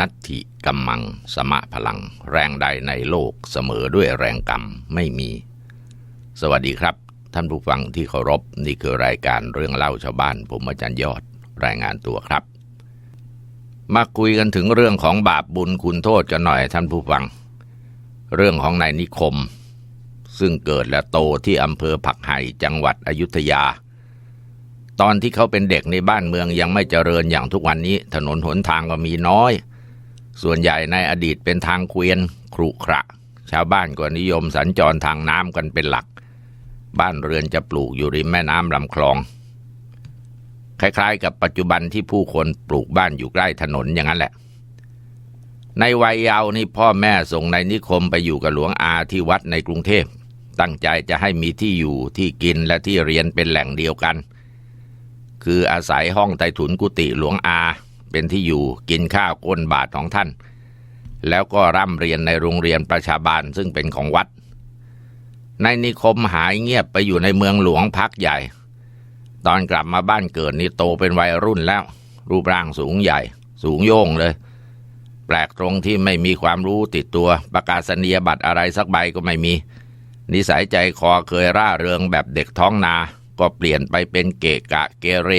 นัตถิกัมมัง สมะพลัง แรงใดในโลกเสมอด้วยแรงกรรมไม่มี สวัสดีครับ ท่านผู้ฟังที่เคารพนี่คือรายการเรื่องเล่าชาวบ้าน ผมอาจารย์ยอดรายงานตัวครับ มาคุยกันถึงเรื่องของบาปบุญคุณโทษกันหน่อยท่านผู้ฟัง เรื่องของนายนิคม ซึ่งเกิดและโตที่อำเภอผักไห่จังหวัดอยุธยาตอนที่เขาเป็นเด็กในบ้านเมืองยังไม่เจริญอย่างทุกวันนี้ ถนนหนทางก็มีน้อย ส่วนใหญ่ในอดีตเป็นทางเกวียนครุขระ ชาวบ้านก็นิยมสัญจรทางน้ำกันเป็นหลัก บ้านเรือนจะปลูกอยู่ริมแม่น้ำลำคลอง คล้าย ๆ กับปัจจุบันที่ผู้คนปลูกบ้านอยู่ใกล้ถนนอย่างนั้นแหละ ในวัยเยาว์นี่พ่อแม่ส่งในนิคมไปอยู่กับหลวงอาที่วัดในกรุงเทพ ตั้งใจจะให้มีที่อยู่ที่กินและที่เรียนเป็นแหล่งเดียวกัน คืออาศัยห้องใต้ถุนกุฏิหลวงอา เป็นที่อยู่กินข้าวก้นบาทของท่าน แล้วก็ร่ำเรียนในโรงเรียนประชาบาลซึ่งเป็นของวัด ในนิคมหายเงียบไปอยู่ในเมืองหลวงพักใหญ่ ตอนกลับมาบ้านเกิดนี่โตเป็นวัยรุ่นแล้ว รูปร่างสูงใหญ่ สูงโย่งเลย แปลกตรงที่ไม่มีความรู้ติดตัวประกาศนียบัตรอะไรสักใบก็ไม่มี นิสัยใจคอเคยร่าเริงแบบเด็กท้องนา ก็เปลี่ยนไปเป็นเกะกะเกเร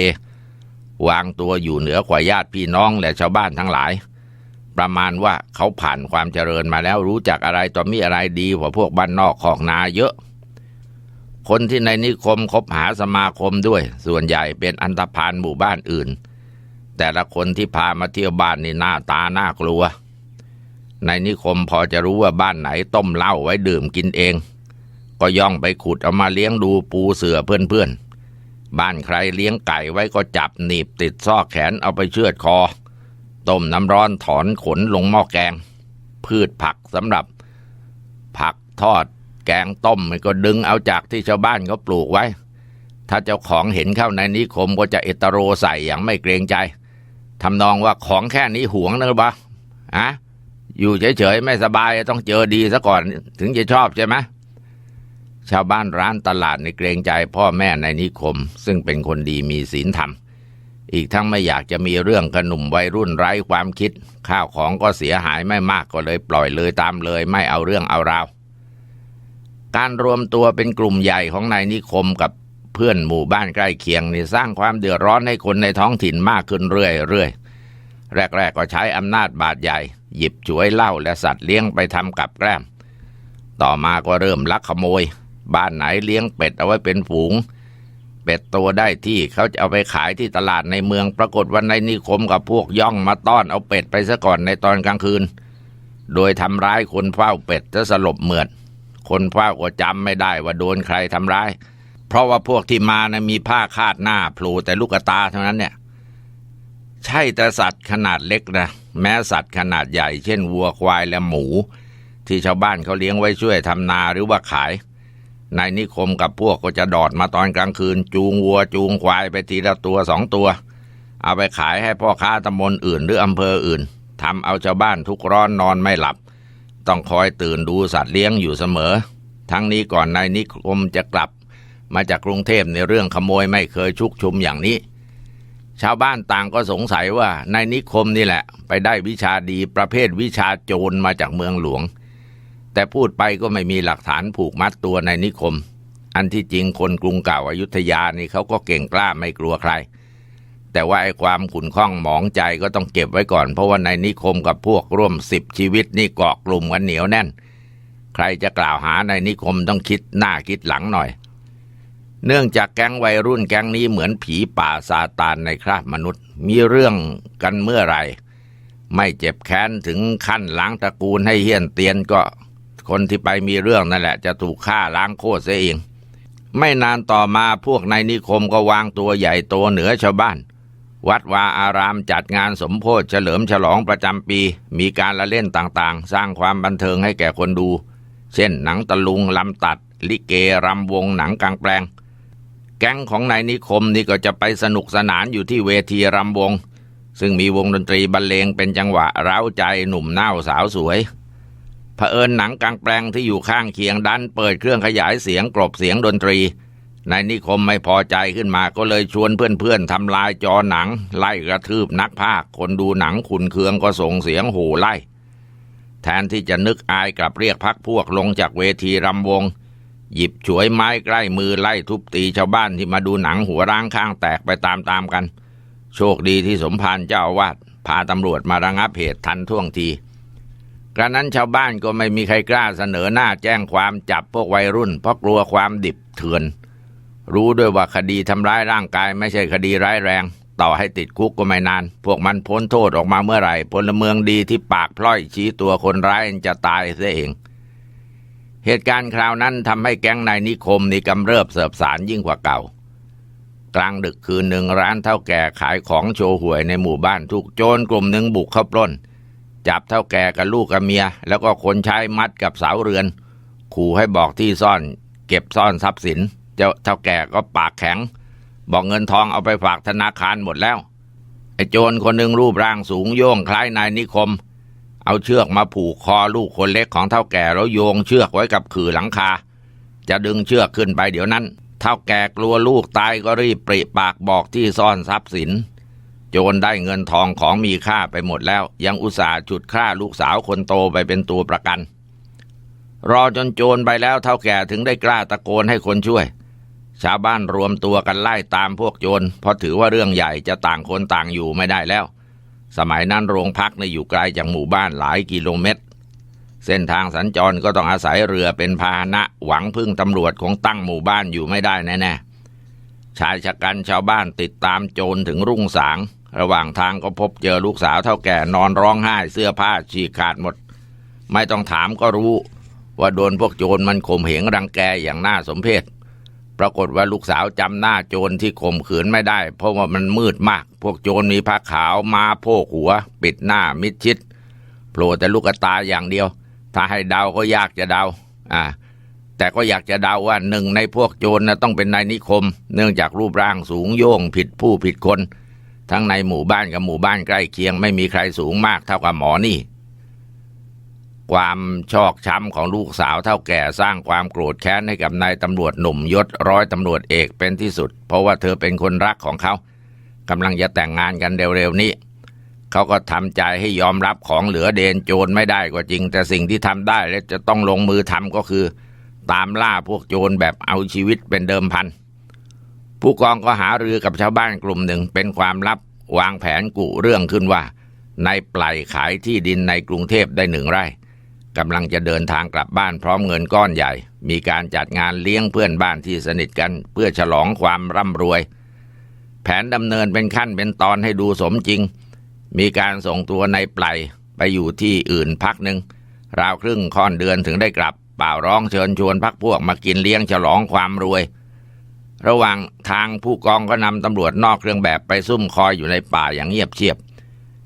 วางตัวอยู่เหนือกว่าญาติพี่น้องและชาวบ้านทั้งหลาย ประมาณว่าเขาผ่านความเจริญมาแล้วรู้จักอะไรต่อมีอะไรดีกว่าพวกบ้านนอกขอกนาเยอะ คนที่ในนิคมคบหาสมาคมด้วย ส่วนใหญ่เป็นอันธพาลหมู่บ้านอื่น แต่ละคนที่พามาเที่ยวบ้านนี่หน้าตาน่ากลัว ในนิคมพอจะรู้ว่าบ้านไหนต้มเหล้าไว้ดื่มกินเอง ก็ย่องไปขุดเอามาเลี้ยงดูปูเสือเพื่อนๆ บ้านใครเลี้ยงไก่ไว้ก็จับหนีบติดซอกแขนเอาไปเชือดคอ ต้มน้ำร้อนถอนขนลงหม้อแกง พืชผักสำหรับ ผักทอด แกงต้มมันก็ดึงเอาจากที่ชาวบ้านเขาปลูกไว้ ถ้าเจ้าของเห็นเข้าในนิคมก็จะเอตโรใส่อย่างไม่เกรงใจทำนองว่าของแค่นี้หวงนะบะอะอยู่เฉยๆไม่สบายต้องเจอดีซะก่อนถึงจะชอบใช่ไหม ชาวบ้านร้านตลาดในเกรงใจพ่อแม่ในนิคม ซึ่งเป็นคนดีมีศีลธรรม อีกทั้งไม่อยากจะมีเรื่องกระหนุ่มวัยรุ่นไร้ความคิด ข้าวของก็เสียหายไม่มากก็เลยปล่อยเลยตามเลยไม่เอาเรื่องเอาราว การรวมตัวเป็นกลุ่มใหญ่ของนายนิคมกับเพื่อนหมู่บ้านใกล้เคียงนี่สร้างความเดือดร้อนให้คนในท้องถิ่นมากขึ้นเรื่อยๆแรกๆก็ใช้อำนาจบาดใหญ่ หยิบฉวยเหล้าและสัตว์เลี้ยงไปทำกับแกล้มต่อมาก็เริ่มลักขโมย บ้านไหนเลี้ยงเป็ดเอาไว้เป็นฝูง เป็ดตัวได้ที่เขาจะเอาไปขายที่ตลาดในเมือง ปรากฏวันในนิคมกับพวกย่องมาต้อนเอาเป็ดไปซะก่อนในตอนกลางคืน โดยทำร้ายคนเฝ้าเป็ดจะสลบเหมือด คนเฝ้าก็จำไม่ได้ว่าโดนใครทำร้าย เพราะว่าพวกที่มานะมีผ้าคาดหน้าโผล่แต่ลูกตาเท่านั้นเนี่ย ใช่แต่สัตว์ขนาดเล็กนะแม้สัตว์ขนาดใหญ่เช่นวัวควายและหมู ที่ชาวบ้านเขาเลี้ยงไว้ช่วยทำนาหรือว่าขาย นายนิคมกับพวกก็จะดอดมาตอนกลางคืน จูงวัวจูงควายไปทีละตัวสองตัว เอาไปขายให้พ่อค้าตำบลอื่นหรืออำเภออื่นทำเอาชาวบ้านทุกร้อนนอนไม่หลับ ต้องคอยตื่นดูสัตว์เลี้ยงอยู่เสมอ ทั้งนี้ก่อนนายนิคมจะกลับ มาจากกรุงเทพในเรื่องขโมยไม่เคยชุกชุมอย่างนี้ ชาวบ้านต่างก็สงสัยว่านายนิคมนี่แหละ ไปได้วิชาดีประเภทวิชาโจรมาจากเมืองหลวง แต่พูดไปก็ไม่มีหลักฐานผูกมัดตัวในนิคม อันที่จริงคนกรุงเก่าอายุทยานี่เขาก็เก่งกล้าไม่กลัวใคร แต่ว่าไอ้ความขุนข้องหมองใจก็ต้องเก็บไว้ก่อน เพราะว่าในนิคมกับพวกร่วมสิบชีวิตนี่เกาะกลุ่มกันเหนียวแน่น ใครจะกล่าวหาในนิคมต้องคิดหน้าคิดหลังหน่อย เนื่องจากแก๊งวัยรุ่นแก๊งนี้เหมือนผีป่าซาตานในคราบมนุษย์ มีเรื่องกันเมื่อไหรไม่เจ็บแค้นถึงขั้นล้างตระกูลให้เฮี้ยนเตียนก็ คนที่ไปมีเรื่องนั่นแหละ จะถูกฆ่าล้างโคตรเสียเอง ไม่นานต่อมาพวกในนิคมก็วางตัวใหญ่โตเหนือชาวบ้าน วัดวาอารามจัดงานสมโพธิเฉลิมฉลองประจำปี มีการละเล่นต่างๆ สร้างความบันเทิงให้แก่คนดู เช่นหนังตะลุงลำตัด ลิเกรำวงหนังกลางแปลง แก๊งของนายนิคมนี่ก็จะไปสนุกสนานอยู่ที่เวทีรำวงซึ่งมีวงดนตรีบรรเลงเป็นจังหวะเร้าใจหนุ่มเน่าสาวสวย เผอิญหนังกลางแปลงที่อยู่ข้างเคียงดัน เปิดเครื่องขยายเสียงกลบเสียงดนตรีนายนิคมไม่พอใจขึ้นมาก็เลยชวนเพื่อนๆทำลายจอหนัง ไล่กระทืบนักภาค คนดูหนังขุนเคืองก็ส่งเสียงโห่ไล่ แทนที่จะนึกอายกลับเรียกพักพวกลงจากเวทีรำวง หยิบฉวยไม้ใกล้มือไล่ทุบตีชาวบ้านที่มาดูหนังหัวร้างข้างแตกไปตามๆกัน โชคดีที่สมภารเจ้าอาวาสพาตำรวจมาระงับเหตุทันท่วงที กระนั้นชาวบ้านก็ไม่มีใครกล้าเสนอหน้าแจ้งความจับพวกวัยรุ่น เพราะกลัวความดิบเถื่อน รู้ด้วยว่าคดีทำร้ายร่างกายไม่ใช่คดีร้ายแรง ต่อให้ติดคุกก็ไม่นาน พวกมันพ้นโทษออกมาเมื่อไหร่พลเมืองดีที่ปากพล่อยชี้ตัวคนร้ายจะตายเสียเอง เหตุการณ์คราวนั้นทำให้แก๊งนายนิคมนี่กำเริบเสบสารยิ่งกว่าเก่า กลางดึกคืนหนึ่งร้านเท่าแก่ขายของโชว์หวยในหมู่บ้านถูกโจรกลุ่มหนึ่งบุกเข้าปล้น จับเท่าแก่กับลูกกับเมีย แล้วก็คนใช้มัดกับเสาเรือน ขู่ให้บอกที่ซ่อน เก็บซ่อนทรัพย์สิน เจ้าเท่าแก่ก็ปากแข็ง บอกเงินทองเอาไปฝากธนาคารหมดแล้วไอ้โจรคนหนึ่งรูปร่างสูงโย่งคล้ายนายนิคม เอาเชือกมาผูกคอลูกคนเล็กของเท่าแก่แล้วโยงเชือกไว้กับขื่อหลังคา จะดึงเชือกขึ้นไปเดี๋ยวนั้น เท่าแก่กลัวลูกตายก็รีบปริปากบอกที่ซ่อนทรัพย์สิน โจรได้เงินทองของมีค่าไปหมดแล้ว ยังอุตส่าห์จุดฆ่าลูกสาวคนโตไปเป็นตัวประกัน รอจนโจรไปแล้วเท่าแก่ถึงได้กล้าตะโกนให้คนช่วย ชาวบ้านรวมตัวกันไล่ตามพวกโจรเพราะถือว่าเรื่องใหญ่จะต่างคนต่างอยู่ไม่ได้แล้ว สมัยนั้นโรงพักในอยู่ไกลจากหมู่บ้านหลายกิโลเมตร เส้นทางสัญจรก็ต้องอาศัยเรือเป็นพาหนะหวังพึ่งตำรวจคงตั้งหมู่บ้านอยู่ไม่ได้แน่ๆ ชายชะกันชาวบ้านติดตามโจรถึงรุ่งสาง ระหว่างทางก็พบเจอลูกสาวเท่าแก่นอนร้องไห้เสื้อผ้าฉีกขาดหมด ไม่ต้องถามก็รู้ ว่าโดนพวกโจรมันข่มเหงรังแกอย่างน่าสมเพชปรากฏว่าลูกสาวจำหน้าโจรที่ข่มขืนไม่ได้ เพราะว่ามันมืดมาก พวกโจรมีผ้าขาวมาโพกหัว ปิดหน้ามิดชิดโผล่แต่ลูกตาอย่างเดียว ถ้าให้เดาก็ยากจะเดา อ่า แต่ก็อยากจะเดาว่าหนึ่งในพวกโจรนะต้องเป็นนายนิคม เนื่องจากรูปร่างสูงโย่งผิดผู้ผิดคน ทั้งในหมู่บ้านกับหมู่บ้านใกล้เคียงไม่มีใครสูงมากเท่ากับหมอนี่ ความชอกช้ำของลูกสาวเท่าแก่สร้างความโกรธแค้นให้กับนายตำรวจหนุ่มยศร้อยตำรวจเอกเป็นที่สุด เพราะว่าเธอเป็นคนรักของเขากำลังจะแต่งงานกันเร็วๆนี้เขาก็ทำใจให้ยอมรับของเหลือเดนโจรไม่ได้ก็จริง แต่สิ่งที่ทำได้และจะต้องลงมือทำก็คือ ตามล่าพวกโจรแบบเอาชีวิตเป็นเดิมพัน ผู้กองก็หารือกับชาวบ้านกลุ่มหนึ่งเป็นความลับวางแผนกุเรื่องขึ้นว่า ในปลายขายที่ดินในกรุงเทพได้หนึ่งไร่กำลังจะเดินทางกลับบ้านพร้อมเงินก้อนใหญ่ มีการจัดงานเลี้ยงเพื่อนบ้านที่สนิทกัน เพื่อฉลองความร่ำรวย แผนดำเนินเป็นขั้นเป็นตอนให้ดูสมจริง มีการส่งตัวในปลายไปอยู่ที่อื่นพักหนึ่งราวครึ่งค่อนเดือนถึงได้กลับ เป่าร้องเชิญชวนพักพวกมากินเลี้ยงฉลองความรวย ระหว่างทางผู้กองก็นำตำรวจนอกเครื่องแบบไปซุ่มคอยอยู่ในป่าอย่างเงียบเชียบ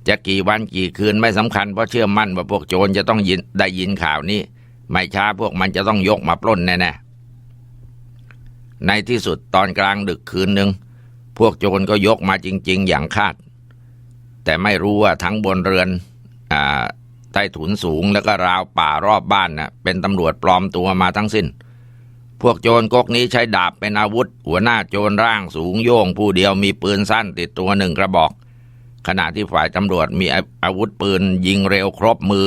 จะกี่วันกี่คืนไม่สำคัญเพราะเชื่อมั่นว่าพวกโจรจะต้องยินได้ยินข่าวนี้ ไม่ช้าพวกมันจะต้องยกมาปล้นแน่ๆในที่สุดตอนกลางดึกคืนหนึ่งพวกโจรก็ยกมาจริง ๆ อย่างคาด แต่ไม่รู้ว่าทั้งบนเรือนอ่า ใต้ถุนสูงแล้วก็ราวป่ารอบบ้านน่ะเป็นตำรวจปลอมตัวมาทั้งสิ้น พวกโจรก๊กนี้ใช้ดาบเป็นอาวุธ หัวหน้าโจรร่างสูงโย่งผู้เดียวมีปืนสั้นติดตัวหนึ่งกระบอก ขณะที่ฝ่ายตำรวจมีอาวุธปืนยิงเร็วครบมือ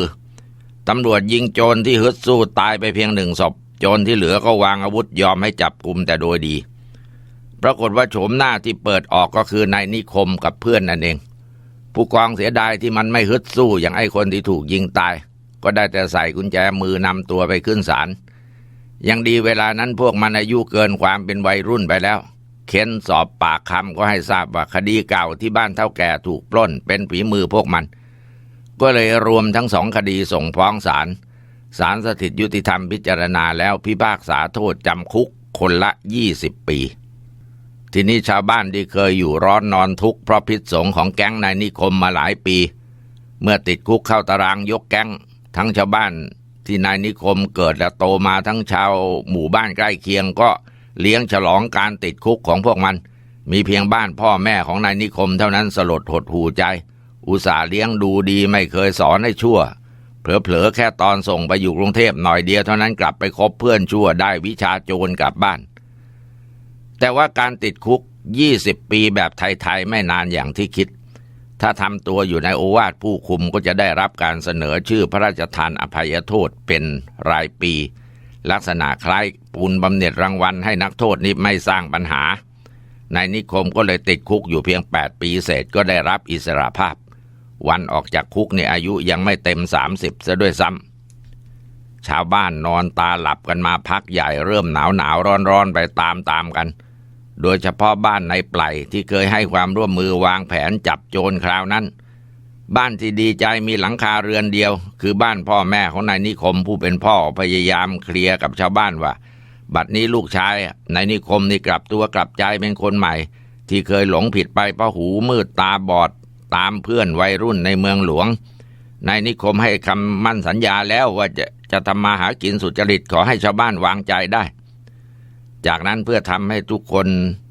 ตำรวจยิงโจรที่ฮึดสู้ตายไปเพียงหนึ่งศพโจรที่เหลือก็วางอาวุธยอมให้จับกลุ่มแต่โดยดี ปรากฏว่าโฉมหน้าที่เปิดออกก็คือนายนิคมกับเพื่อนนั่นเอง ผู้กองเสียดายที่มันไม่ฮึดสู้อย่างไอ้คนที่ถูกยิงตาย ก็ได้แต่ใส่กุญแจมือนำตัวไปขึ้นศาลยังดีเวลานั้นพวกมันอายุเกินความเป็นวัยรุ่นไปแล้ว เค้นสอบปากคำก็ให้ทราบว่าคดีเก่าที่บ้านเท่าแก่ถูกปล้นเป็นฝีมือพวกมัน ก็เลยรวมทั้งสองคดีส่งฟ้องศาลศาลสถิตยุติธรรมพิจารณาแล้วพิพากษาโทษจำคุกคนละ 20 ปี ทีนี้ชาวบ้านที่เคยอยู่ร้อนนอนทุกข์เพราะพิษสงของแก๊งนายนิคมมาหลายปี เมื่อติดคุกเข้าตารางยกแก๊ง ทั้งชาวบ้านที่นายนิคมเกิดและโตมาทั้งชาวหมู่บ้านใกล้เคียงก็เลี้ยงฉลองการติดคุกของพวกมัน มีเพียงบ้านพ่อแม่ของนายนิคมเท่านั้นสลดหดหูใจ อุตส่าห์เลี้ยงดูดีไม่เคยสอนให้ชั่ว เผลอๆแค่ตอนส่งไปอยู่กรุงเทพหน่อยเดียวเท่านั้นกลับไปคบเพื่อนชั่วได้วิชาโจรกลับบ้าน แต่ว่าการติดคุก 20 ปีแบบไทย ๆ ไม่นานอย่างที่คิด ถ้าทำตัวอยู่ในโอวาทผู้คุมก็จะได้รับการเสนอชื่อพระราชทานอภัยโทษเป็นรายปี ลักษณะคล้ายปูนบำเหน็จรางวัลให้นักโทษนี้ไม่สร้างปัญหานายนิคมก็เลยติดคุกอยู่เพียง 8 ปีเศษก็ได้รับอิสระภาพ วันออกจากคุกในอายุยังไม่เต็ม 30ซะด้วยซ้ำชาวบ้านนอนตาหลับกันมาพักใหญ่เริ่มหนาวหนาวร้อนร้อนไปตามตามกัน โดยเฉพาะบ้านในไพลที่เคยให้ความร่วมมือวางแผนจับโจรคราวนั้น บ้านที่ดีใจมีหลังคาเรือนเดียว คือบ้านพ่อแม่ของนายนิคมผู้เป็นพ่อพยายามเคลียร์กับชาวบ้านว่า บัดนี้ลูกชายนายนิคมนี่กลับตัวกลับใจเป็นคนใหม่ ที่เคยหลงผิดไปเพราะหูมืดตาบอด ตามเพื่อนวัยรุ่นในเมืองหลวงนายนิคมให้คำมั่นสัญญาแล้วว่าจะจะทำมาหากินสุจริตขอให้ชาวบ้านวางใจได้ จากนั้นเพื่อทำให้ทุกคน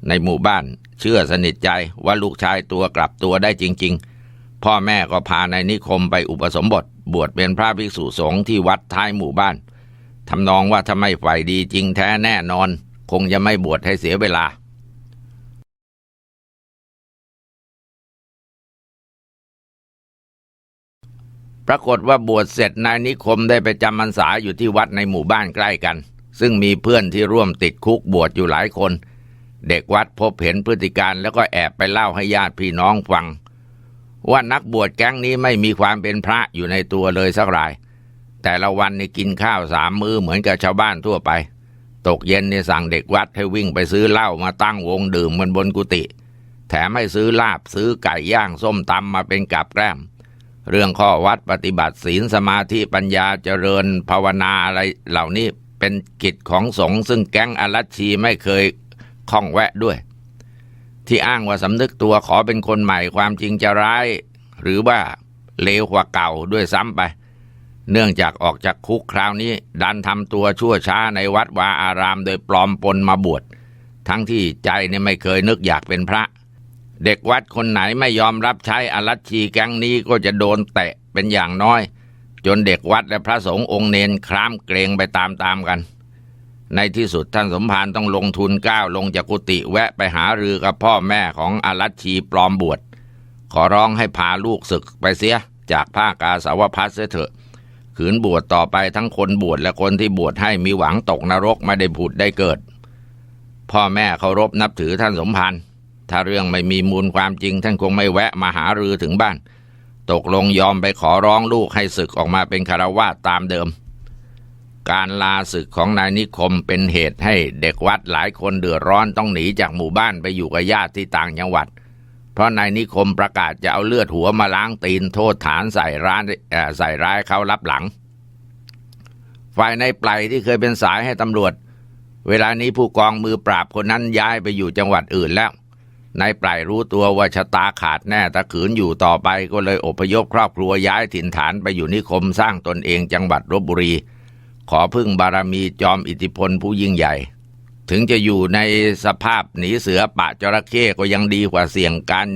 ในหมู่บ้าน เชื่อสนิทใจว่าลูกชายตัวกลับตัวได้จริง ๆ พ่อแม่ก็พานายนิคมไปอุปสมบท บวชเป็นพระภิกษุสงฆ์ที่วัดท้ายหมู่บ้านทำนองว่าถ้าไม่ใฝ่ดีจริงแท้แน่นอน คงจะไม่บวชให้เสียเวลาปรากฏว่าบวชเสร็จนายนิคมได้ไปจำพรรษาอยู่ที่วัดในหมู่บ้านใกล้กัน ซึ่งมีเพื่อนที่ร่วมติดคุกบวชอยู่หลายคน เด็กวัดพบเห็นพฤติการแล้วก็แอบไปเล่าให้ญาติพี่น้องฟัง ว่านักบวชแก๊งนี้ไม่มีความเป็นพระอยู่ในตัวเลยสักราย แต่ละวันนี่กินข้าวสามมื้อเหมือนกับชาวบ้านทั่วไป ตกเย็นนี่สั่งเด็กวัดให้วิ่งไปซื้อเหล้ามาตั้งวงดื่มมันบนกุฏิแถมให้ซื้อลาบซื้อไก่ย่างส้มตำมาเป็นกับแกล้มเรื่องข้อวัดปฏิบัติศีลสมาธิปัญญาเจริญภาวนาอะไรเหล่านี้ เป็นกิจของสงฆ์ซึ่งแก๊งอรัชีไม่เคยข้องแวะด้วย ที่อ้างว่าสำนึกตัวขอเป็นคนใหม่ความจริงจะร้าย หรือว่าเลวกว่าเก่าด้วยซ้ำไป เนื่องจากออกจากคุกคราวนี้ ดันทำตัวชั่วช้าในวัดวาอารามโดยปลอมปนมาบวชทั้งที่ใจเนี่ยไม่เคยนึกอยากเป็นพระ เด็กวัดคนไหนไม่ยอมรับใช้อรัชชีแก๊งนี้ก็จะโดนแตะเป็นอย่างน้อย จนเด็กวัดและพระสงฆ์องค์เนนครามเกรงไปตามๆกัน ในที่สุดท่านสมภารต้องลงทุนก้าวลงจากกุฏิแวะไปหารือกับพ่อแม่ของอรัชชีปลอมบวชขอร้องให้พาลูกศึกไปเสียจากภาคกาสาวพัสเสียเถอะ ขืนบวชต่อไปทั้งคนบวชและคนที่บวชให้มีหวังตกนรกไม่ได้ผุดได้เกิด พ่อแม่เคารพนับถือท่านสมภารถ้าเรื่องไม่มีมูลความจริงท่านคงไม่แวะมาหารือถึงบ้าน ตกลงยอมไปขอร้องลูกให้ศึกออกมาเป็นคารวาตามเดิม การลาศึกของนายนิคมเป็นเหตุให้เด็กวัดหลายคนเดือดร้อนต้องหนีจากหมู่บ้านไปอยู่กับญาติที่ต่างจังหวัด เพราะนายนิคมประกาศจะเอาเลือดหัวมาล้างตีนโทษฐานใส่ร้านใส่ร้ายเขารับหลัง ฝ่ายในไพลที่เคยเป็นสายให้ตำรวจ เวลานี้ผู้กองมือปราบคนนั้นย้ายไปอยู่จังหวัดอื่นแล้ว นายปลายรู้ตัวว่าชะตาขาดแน่ถ้าขืนอยู่ต่อไปก็เลยอพยพครอบครัวย้ายถิ่นฐานไปอยู่นิคมสร้างตนเองจังหวัดลบบุรี ขอพึ่งบารมีจอมอิทธิพลผู้ยิ่งใหญ่ ถึงจะอยู่ในสภาพหนีเสือปะจระเข้ก็ยังดีกว่าเสี่ยงการ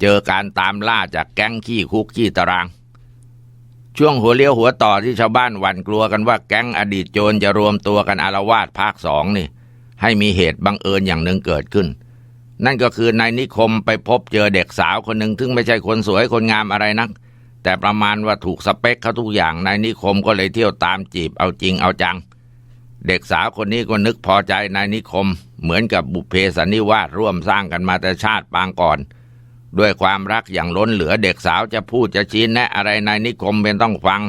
เจอการตามล่าจากแก๊งขี้คุกขี้ตาราง ช่วงหัวเลี้ยวหัวต่อที่ชาวบ้านหวั่นกลัวกันว่าแก๊งอดีตโจรจะรวมตัวกันอารวาสภาคสองนี่ ให้มีเหตุบังเอิญอย่างหนึ่งเกิดขึ้น นั่นก็คือนายนิคมไปพบเจอเด็กสาวคนหนึ่งซึ่งไม่ใช่คนสวยคนงามอะไรนัก แต่ประมาณว่าถูกสเปคเขาทุกอย่างนายนิคมก็เลยเที่ยวตามจีบเอาจริงเอาจัง เด็กสาวคนนี้ก็นึกพอใจนายนิคม เหมือนกับบุพเพสันนิวาสร่วมสร้างกันมาแต่ชาติปางก่อน ด้วยความรักอย่างล้นเหลือเด็กสาวจะพูดจะชี้แนะอะไรนายนิคมเป็นต้องฟัง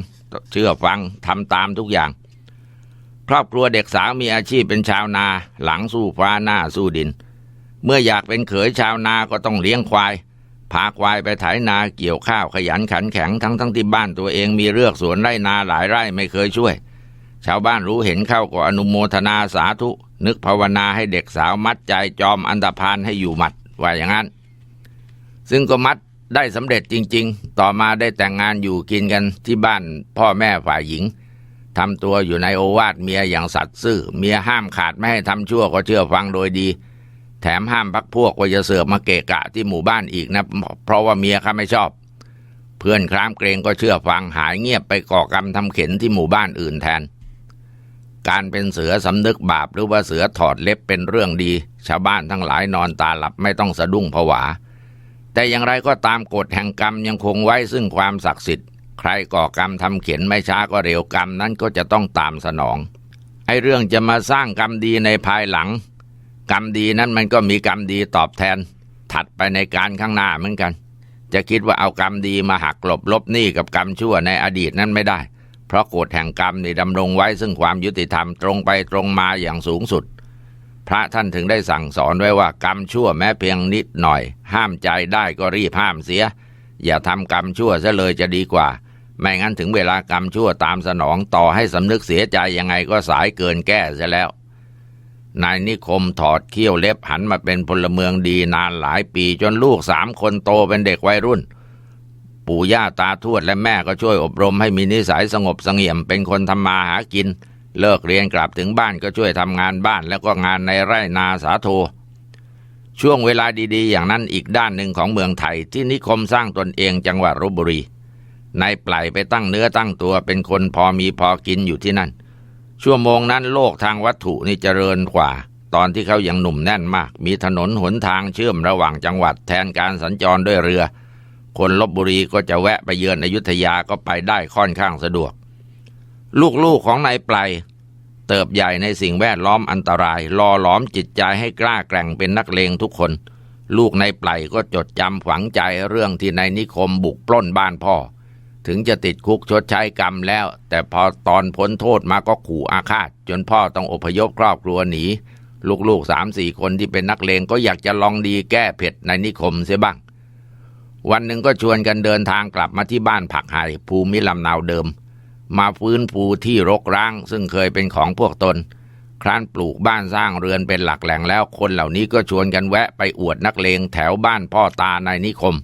เชื่อฟังทำตามทุกอย่าง ครอบครัวเด็กสาวมีอาชีพเป็นชาวนา หลังสู้ฟ้าหน้าสู้ดิน เมื่ออยากเป็นเขยชาวนาก็ต้องเลี้ยงควาย พาควายไปไถนาเกี่ยวข้าวขยันขันแข็งทั้งทั้งที่บ้านตัวเองมีเรือกสวนไร่นาหลายไร่ไม่เคยช่วย ชาวบ้านรู้เห็นเข้าก็อนุโมทนาสาธุ นึกภาวนาให้เด็กสาวมัดใจจอมอันตพานให้อยู่หมัดว่าอย่างนั้น ซึ่งก็มัดได้สำเร็จจริง ๆ ต่อมาได้แต่งงานอยู่กินกันที่บ้านพ่อแม่ฝ่ายหญิงทำตัวอยู่ในโอวาทเมียอย่างสัตย์ซื่อ เมียห้ามขาดไม่ให้ทำชั่วก็เชื่อฟังโดยดี แถมห้ามพักพวกว่าจะเสือกมาเกะกะที่หมู่บ้านอีกนะ เพราะว่าเมียเขาไม่ชอบ เพื่อนครามเกรงก็เชื่อฟังหายเงียบไปก่อกรรมทำเข็นที่หมู่บ้านอื่นแทน การเป็นเสือสำนึกบาปหรือว่าเสือถอดเล็บเป็นเรื่องดี ชาวบ้านทั้งหลายนอนตาหลับไม่ต้องสะดุ้งผวา แต่อย่างไรก็ตามกฎแห่งกรรมยังคงไว้ซึ่งความศักดิ์สิทธิ์ใครก่อกรรมทำเขียนไม่ช้าก็เร็วกรรมนั้นก็จะต้องตามสนองไอ้เรื่องจะมาสร้างกรรมดีในภายหลัง กรรมดีนั้นมันก็มีกรรมดีตอบแทน ถัดไปในการข้างหน้าเหมือนกัน จะคิดว่าเอากรรมดีมาหักกลบลบหนี้กับกรรมชั่วในอดีตนั้นไม่ได้ เพราะกฎแห่งกรรมนี่ดำรงไว้ซึ่งความยุติธรรมตรงไปตรงมาอย่างสูงสุด พระท่านถึงได้สั่งสอนไว้ว่ากรรมชั่วแม้เพียงนิดหน่อย ห้ามใจได้ก็รีบห้ามเสีย อย่าทำกรรมชั่วซะเลยจะดีกว่าไม่งั้นถึงเวลากรรมชั่วตามสนองต่อให้สำนึกเสียใจยังไงก็สายเกินแก้เสียแล้ว นายนิคมถอดเขี้ยวเล็บหันมาเป็นพลเมืองดีนานหลายปีจนลูกสามคนโตเป็นเด็กวัยรุ่น ปู่ย่าตาทวดและแม่ก็ช่วยอบรมให้มีนิสัยสงบสงี่ยมเป็นคนทำมาหากิน เลิกเรียนกลับถึงบ้านก็ช่วยทำงานบ้านแล้วก็งานในไร่นาสาโท ช่วงเวลาดีๆ อย่างนั้นอีกด้านหนึ่งของเมืองไทยที่นิคมสร้างตนเองจังหวัดลบบุรีนายปล่อยไปตั้งเนื้อตั้งตัวเป็นคนพอมีพอกินอยู่ที่นั่น ชั่วโมงนั้นโลกทางวัตถุนี่เจริญกว่า ตอนที่เขายังหนุ่มแน่นมาก มีถนนหนทางเชื่อมระหว่างจังหวัดแทนการสัญจรด้วยเรือ คนลบบุรีก็จะแวะไปเยือนอยุธยาก็ไปได้ค่อนข้างสะดวก ลูกๆของนายปลายเติบใหญ่ในสิ่งแวดล้อมอันตรายรอหลอมจิตใจให้กล้าแกร่งเป็นนักเลงทุกคน ลูกนายปลายก็จดจำฝังใจเรื่องที่นายนิคมบุกปล้นบ้านพ่อ ถึงจะติดคุกชดใช้กรรมแล้ว แต่พอตอนพ้นโทษมาก็ขู่อาฆาต จนพ่อต้องอพยพครอบครัวหนี ลูกๆสามสี่คนที่เป็นนักเลงก็อยากจะลองดีแก้เผ็ดในนิคมเสียบ้าง วันหนึ่งก็ชวนกันเดินทางกลับมาที่บ้านผักไห่ภูมิลำนาวเดิม มาฟื้นฟูที่รกร้าง ซึ่งเคยเป็นของพวกตน ครั้นปลูกบ้านสร้างเรือนเป็นหลักแหล่งแล้วคนเหล่านี้ก็ชวนกันแวะไปอวดนักเลงแถวบ้านพ่อตาในนิคม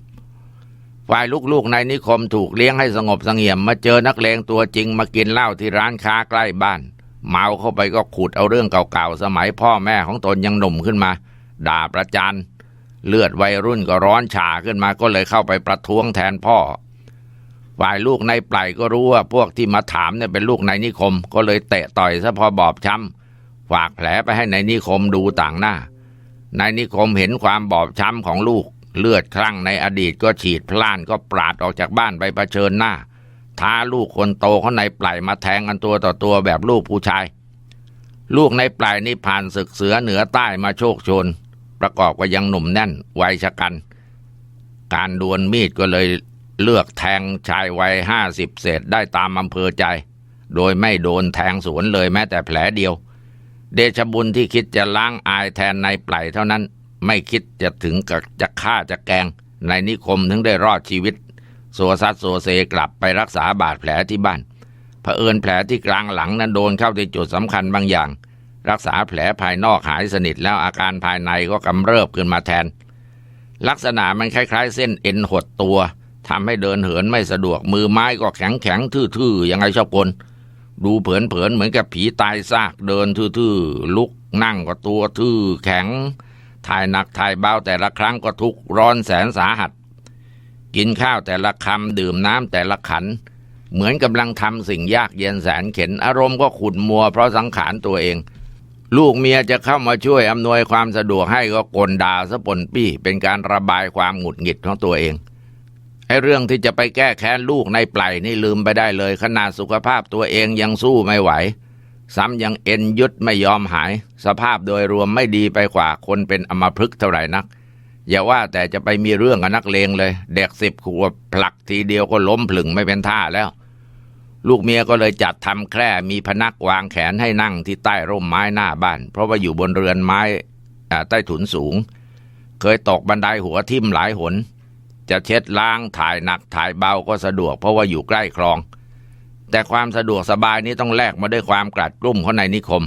ฝ่ายลูกๆในนิคมถูกเลี้ยงให้สงบสงี่ยมมาเจอนักเลงตัวจริงมากินเหล้าที่ร้านค้าใกล้บ้าน เมาเข้าไปก็ขุดเอาเรื่องเก่าๆ สมัยพ่อแม่ของตนยังหนุ่มขึ้นมา ด่าประจานเลือดวัยรุ่นก็ร้อนฉาขึ้นมาก็เลยเข้าไปประท้วงแทนพ่อ ฝ่ายลูกในปล่อยก็รู้ว่าพวกที่มาถามเนี่ยเป็นลูกในนิคม ก็เลยเตะต่อยซะพอบอบช้ำฝากแผลไปให้ในนิคมดูต่างหน้านนิคมเห็นความบอบช้ำของลูก เลือดคลั่งในอดีตก็ฉีดพล่านก็ปราดออกจากบ้านไปเผชิญหน้า ท้าลูกคนโตเของนปล่ยมาแทงกันตัวต่อตัวแบบลูกผู้ชาย ลูกในปล่ยนี่ผ่านศึกเสือเหนือใต้มาโชคชน ประกอบกับยังหนุ่มแน่นวัยชะกัน การดวลมีดก็เลยเลือกแทงชายวัยห้าสิบเศษได้ตามอำเภอใจ โดยไม่โดนแทงสวนเลยแม้แต่แผลเดียว เดชบุญที่คิดจะล้างอายแทนในปล่ยเท่านั้น ไม่คิดจะถึงกับจะฆ่าจะแกง ในนิคมถึงได้รอดชีวิตโซซัดโซเซกลับไปรักษาบาดแผลที่บ้านเผอิญแผลที่กลางหลังนั้นโดนเข้าที่จุดสำคัญบางอย่าง รักษาแผลภายนอกหายสนิทแล้วอาการภายในก็กำเริบขึ้นมาแทน ลักษณะมันคล้าย ๆ เส้นเอ็นหดตัวทำให้เดินเหินไม่สะดวกมือไม้ก็แข็งแข็งทื่อๆยังไงชอบกลดูเผินๆเหมือนกับผีตายซากเดินทื่อๆลุกนั่งก็ตัวทื่อแข็ง ถ่ายหนักถ่ายเบาแต่ละครั้งก็ทุกร้อนแสนสาหัส กินข้าวแต่ละคำดื่มน้ำแต่ละขัน เหมือนกำลังทำสิ่งยากเย็นแสนเข็น อารมณ์ก็ขุ่นมัวเพราะสังขารตัวเอง ลูกเมียจะเข้ามาช่วยอำนวยความสะดวกให้ก็กลด่าสะปนปี้ เป็นการระบายความหงุดหงิดของตัวเองไอ้เรื่องที่จะไปแก้แค้นลูกในปลายนี่ลืมไปได้เลย ขนาดสุขภาพตัวเองยังสู้ไม่ไหว ซ้ำยังเอ็นยึดไม่ยอมหาย สภาพโดยรวมไม่ดีไปกว่าคนเป็นอมพฤกษ์เท่าไหร่นัก อย่าว่าแต่จะไปมีเรื่องกับนักเลงเลย เด็กสิบขวบผลักทีเดียวก็ล้มผลึ่งไม่เป็นท่าแล้ว ลูกเมียก็เลยจัดทำแคร่มีพนักวางแขนให้นั่งที่ใต้ร่มไม้หน้าบ้าน เพราะว่าอยู่บนเรือนไม้อ่าใต้ถุนสูง เคยตกบันไดหัวทิ่มหลายหน จะเช็ดล้างถ่ายหนักถ่ายเบาก็สะดวก เพราะว่าอยู่ใกล้คลอง แต่ความสะดวกสบายนี้ต้องแลกมาด้วยความกลัดกลุ้มของในนิคม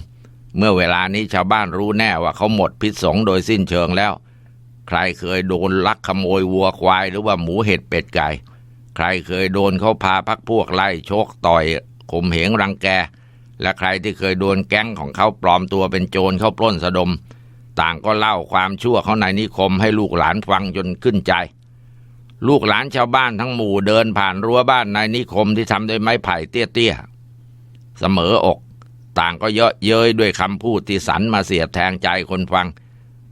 เมื่อเวลานี้ชาวบ้านรู้แน่ว่าเขาหมดพิษสงโดยสิ้นเชิงแล้ว ใครเคยโดนลักขโมยวัวควายหรือว่าหมูเห็ดเป็ดไก่ ใครเคยโดนเขาพาพักพวกไล่ชกต่อยข่มเหงรังแก และใครที่เคยโดนแก๊งของเขาปลอมตัวเป็นโจรเข้าปล้นสะดม ต่างก็เล่าความชั่วเขาในนิคมให้ลูกหลานฟังจนขึ้นใจ ลูกหลานชาวบ้านทั้งหมู่เดินผ่านรั้วบ้านในนิคมที่ทำด้วยไม้ไผ่เตี้ยๆ เสมออก ต่างก็เยอะเย้ยด้วยคำพูดที่สันมาเสียดแทงใจคนฟัง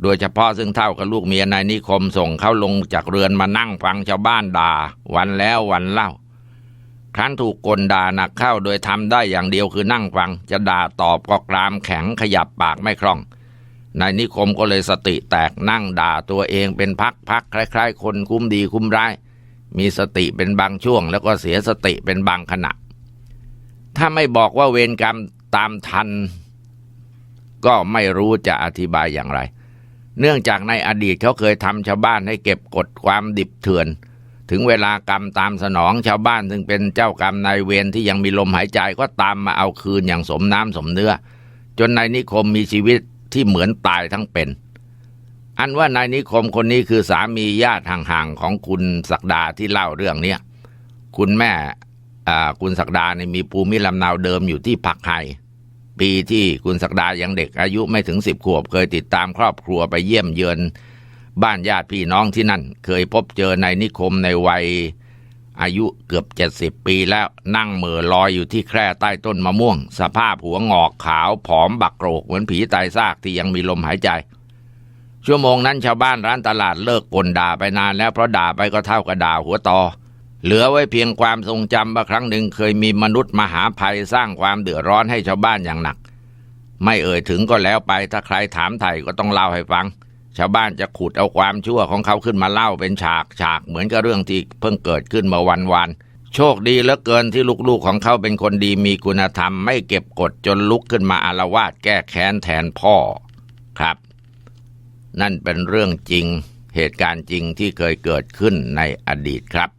โดยเฉพาะซึ่งเท่ากับลูกเมียนายนิคมส่งเขาลงจากเรือนมานั่งฟังชาวบ้านด่า วันแล้ววันเล่า ครั้นถูกกลด่าหนักเข้าโดยทำได้อย่างเดียวคือนั่งฟัง จะด่าตอบก็กรามแข็งขยับปากไม่คล่อง นายนิคมก็เลยสติแตกนั่งด่าตัวเองเป็นพักๆคล้าย ๆ คนคุ้มดีคุ้มร้าย มีสติเป็นบางช่วง แล้วก็เสียสติเป็นบางขณะ ถ้าไม่บอกว่าเวรกรรมตามทัน ก็ไม่รู้จะอธิบายอย่างไร เนื่องจากในอดีตเขาเคยทำชาวบ้านให้เก็บกดความดิบเถื่อน ถึงเวลากรรมตามสนองชาวบ้านซึ่งเป็นเจ้ากรรมนายเวรที่ยังมีลมหายใจก็ตามมาเอาคืนอย่างสมน้ำสมเนื้อ จนนายนิคมมีชีวิต ที่เหมือนตายทั้งเป็น อันว่านายนิคมคนนี้คือสามีญาติห่างๆของคุณศักดาที่เล่าเรื่องเนี้ยคุณแม่คุณศักดาเนี่ยมีภูมิลำเนาเดิมอยู่ที่ผักไห่ปีที่คุณศักดายังเด็กอายุไม่ถึงสิบขวบ เคยติดตามครอบครัวไปเยี่ยมเยือนบ้านญาติพี่น้องที่นั่น เคยพบเจอนายนิคมในวัย อายุเกือบเจ็ดสิบปีแล้วนั่งเหม่อลอยอยู่ที่แคร่ใต้ต้นมะม่วง สภาพหัวงอกขาวผอมบักโกรกเหมือนผีตายซากที่ยังมีลมหายใจ ชั่วโมงนั้นชาวบ้านร้านตลาดเลิกกลด่าไปนานแล้วเพราะด่าไปก็เท่ากับด่าหัวตอเหลือไว้เพียงความทรงจำว่าครั้งหนึ่งเคยมีมนุษย์มหาภัยสร้างความเดือดร้อนให้ชาวบ้านอย่างหนัก ไม่เอ่ยถึงก็แล้วไปถ้าใครถามไถ่ก็ต้องเล่าให้ฟัง ชาวบ้านจะขุดเอาความชั่วของเขาขึ้นมาเล่าเป็นฉากฉากเหมือนกับเรื่องที่เพิ่งเกิดขึ้นเมื่อวันวานโชคดีเหลือเกินที่ลูกๆของเขาเป็นคนดีมีคุณธรรมไม่เก็บกดจนลุกขึ้นมาอารวาสแก้แค้นแทนพ่อครับ นั่นเป็นเรื่องจริงเหตุการณ์จริงที่เคยเกิดขึ้นในอดีตครับ